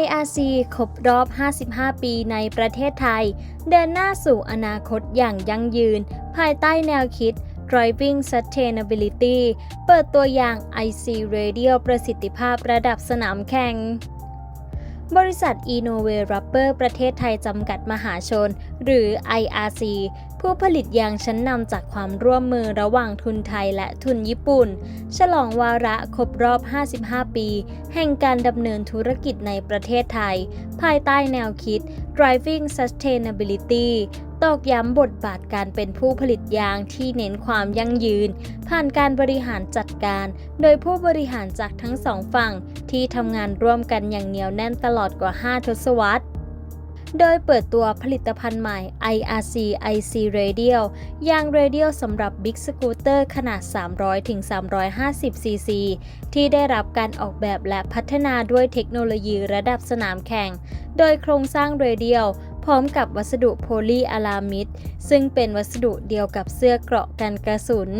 IRC ครบรอบ 55 ปีในประเทศไทย เดินหน้าสู่อนาคตอย่างยั่งยืน ภายใต้แนวคิด Driving Sustainability เปิดตัวอย่าง IC Radio ประสิทธิภาพระดับสนามแข่ง บริษัท Innove Rubber ประเทศไทยจำกัดมหาชน หรือ IRC ผู้ผลิตยางชั้นนำจากความร่วมมือระหว่างทุนไทยและทุนญี่ปุ่น ฉลองวาระครบรอบ 55 ปี แห่งการดำเนินธุรกิจในประเทศไทย ภายใต้แนวคิด Driving Sustainability ตอกย้ำบทบาทการเป็นผู้ผลิตยางที่เน้นความยั่งยืน ผ่านการบริหารจัดการ โดยผู้บริหารจากทั้งสองฝั่ง ที่ทำงานร่วมกันอย่างเหนียวแน่นตลอดกว่า 5 ทศวรรษ โดยเปิดตัวผลิตภัณฑ์ใหม่ IRC IC Radial ยาง Radial สำหรับ Big Scooter ขนาด 300-350 cc ที่ได้รับการออกแบบและพัฒนาด้วยเทคโนโลยีระดับสนามแข่ง โดยโครงสร้าง Radial พร้อมกับวัสดุโพลีอะลามิดซึ่งเป็นวัสดุเดียวกับเสื้อเกราะกันกระสุน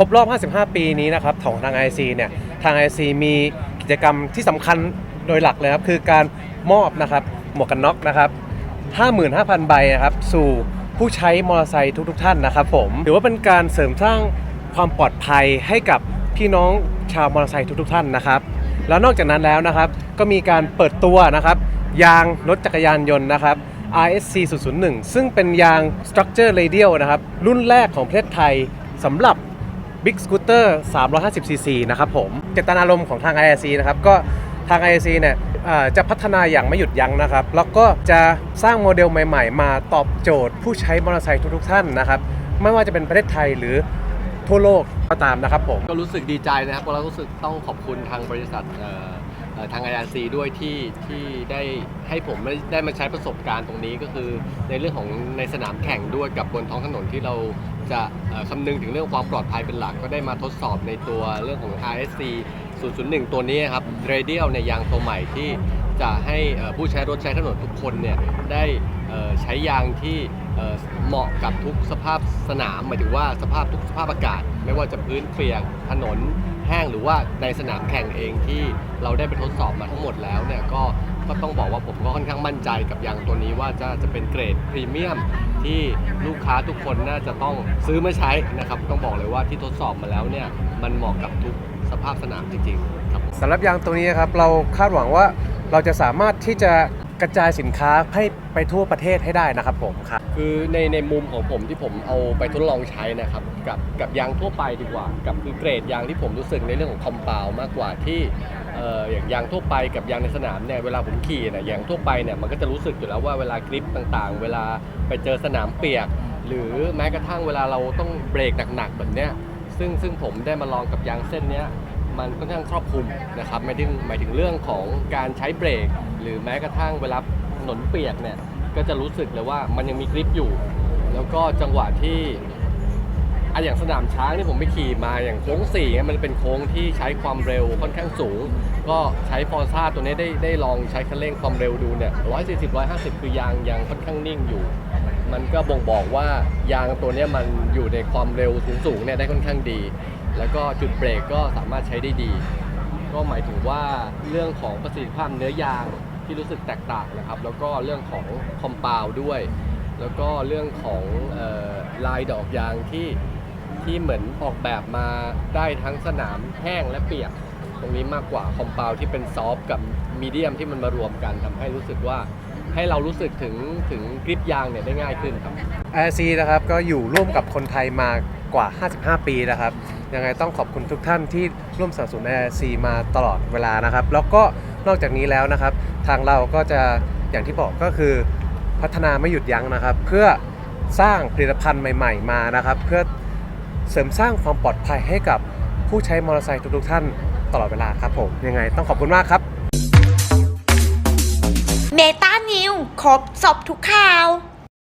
รบรอบ 55 ปีนี้นะครับของทาง IC เนี่ยทาง IC มีกิจกรรมที่สำคัญโดยหลักเลยครับ คือการมอบนะครับหมวกกันน็อกนะครับ 55,000 ใบนะครับสู่ผู้ใช้มอเตอร์ไซค์ทุกๆ ท่านนะครับผมถือว่าเป็นการเสริมสร้างความปลอดภัยให้กับพี่น้องชาวมอเตอร์ไซค์ทุกๆ ท่านนะครับแล้วนอกจากนั้นแล้วนะครับก็มีการเปิดตัวนะครับยางรถจักรยานยนต์นะครับ RSC 001 ซึ่งเป็นยาง Structure Radial นะครับรุ่นแรกของประเทศไทยสำหรับ Big Scooter 350cc นะครับผมเจตนารมณ์ของทาง IRC นะครับก็ทาง IRC เนี่ยเอ่อจะพัฒนาอย่างไม่หยุดยั้งนะครับ แล้วก็จะสร้างโมเดลใหม่ๆ มาตอบโจทย์ผู้ใช้มอเตอร์ไซค์ทุกๆท่านนะครับ ไม่ว่าจะเป็นประเทศไทยหรือทั่วโลกก็ตามนะครับผม ก็รู้สึกดีใจนะครับแล้วรู้สึกต้องขอบคุณทางบริษัทเอ่อเอ่อาง IRC ด้วยที่ที่ได้ให้ผมได้มาใช้ประสบการณ์ตรงนี้ก็คือในเรื่องของในสนามแข่งด้วยกับบนท้องถนนที่เรา จะคำนึงถึงเรื่องความปลอดภัยเป็นหลัก ก็ได้มาทดสอบในตัวเรื่องของ RSC 001 ตัวนี้ครับเรเดียลในยางตัวใหม่ที่จะให้ผู้ใช้รถใช้ถนนทุกคนเนี่ยได้ใช้ยางที่เอ่อเหมาะกับทุกสภาพสนามหมายถึงว่าสภาพทุกสภาพอากาศ ไม่ว่าจะพื้นเปียกถนน แห้งหรือว่าในสนามแข่งเองที่เราได้ไปทดสอบมาทั้งหมดแล้วเนี่ยก็ก็ต้องบอกว่าผมก็ค่อนข้างมั่นใจกับยางตัวนี้ว่าจะจะเป็นเกรดพรีเมียมที่ลูกค้าทุกคนน่าจะต้องซื้อมาใช้นะครับ ต้องบอกเลยว่าที่ทดสอบมาแล้วเนี่ยมันเหมาะกับทุกสภาพสนามจริงๆครับสำหรับยางตัวนี้ครับเราคาดหวังว่าเราจะสามารถที่จะ กระจายสินค้าให้ไปทั่วประเทศให้ได้นะครับผมครับ คือในในมุมของผมที่ผมเอาไปทดลองใช้นะครับกับกับยางทั่วไปดีกว่า กับคือเกรดยางที่ผมรู้สึกในเรื่องของคอมเปลมากกว่าที่เอ่ออย่างยางทั่วไปกับยางในสนามเนี่ยเวลาผมขี่เนี่ยยางทั่วไปเนี่ยมันก็จะรู้สึกอยู่แล้วว่าเวลากริปต่างๆ เวลาไปเจอสนามเปียก หรือแม้กระทั่งเวลาเราต้องเบรกหนักๆแบบเนี้ยซึ่งซึ่งผมได้มาลองกับยางเส้นเนี้ย มันค่อนข้างครอบคลุมนะครับหมายถึงหมายถึงเรื่องของการใช้เบรก หรือแม้กระทั่งเวลาถนนเปียกเนี่ยก็จะรู้สึกเลยว่ามันยังมีกริปอยู่ แล้วก็จังหวะที่อะอย่างสนามช้างที่ผมไปขี่มาอย่างโค้งสี่มันเป็นโค้งที่ใช้ความเร็วค่อนข้างสูง ก็ใช้ฟอร์ซ่าตัวนี้ได้ได้ลองใช้คันเร่งความเร็วดูเนี่ย140 150คือยางยางค่อนข้างนิ่งอยู่ มันก็บ่งบอกว่ายางตัวนี้มันอยู่ในความเร็วสูงๆเนี่ยได้ค่อนข้างดี แล้วก็จุดเบรกก็สามารถใช้ได้ดี ก็หมายถึงว่าเรื่องของประสิทธิภาพเนื้อยางที่รู้สึกแตกต่างนะครับ แล้วก็เรื่องของคอมเปลด้วย แล้วก็เรื่องของออลายดอกยางที่ที่เหมือนออกแบบมาได้ทั้งสนามแห้งและเปียก ตรงนี้มากกว่าคอมเปลที่เป็นซอฟต์กับมีเดียมที่มันมารวมกันทำให้รู้สึกว่า ให้เรารู้สึกถึงถึงกริปยางเนี่ยได้ง่ายขึ้นครับ IRC นะครับก็อยู่ร่วมกับคนไทยมากว่า 55 ปีนะครับยังไงต้องขอบคุณทุกท่านที่ร่วมสนับสนุน IRC มาตลอดเวลานะครับ แล้วก็นอกจากนี้แล้วนะครับ ทางเราก็จะอย่างที่บอกก็คือพัฒนาไม่หยุดยั้งนะครับ เพื่อสร้างผลิตภัณฑ์ใหม่ ๆ มานะครับ เพื่อเสริมสร้างความปลอดภัยให้กับผู้ใช้มอเตอร์ไซค์ทุกๆท่านตลอดเวลาครับผมยังไงต้องขอบคุณมากครับ เมตานิว ครบสอบทุกข่าว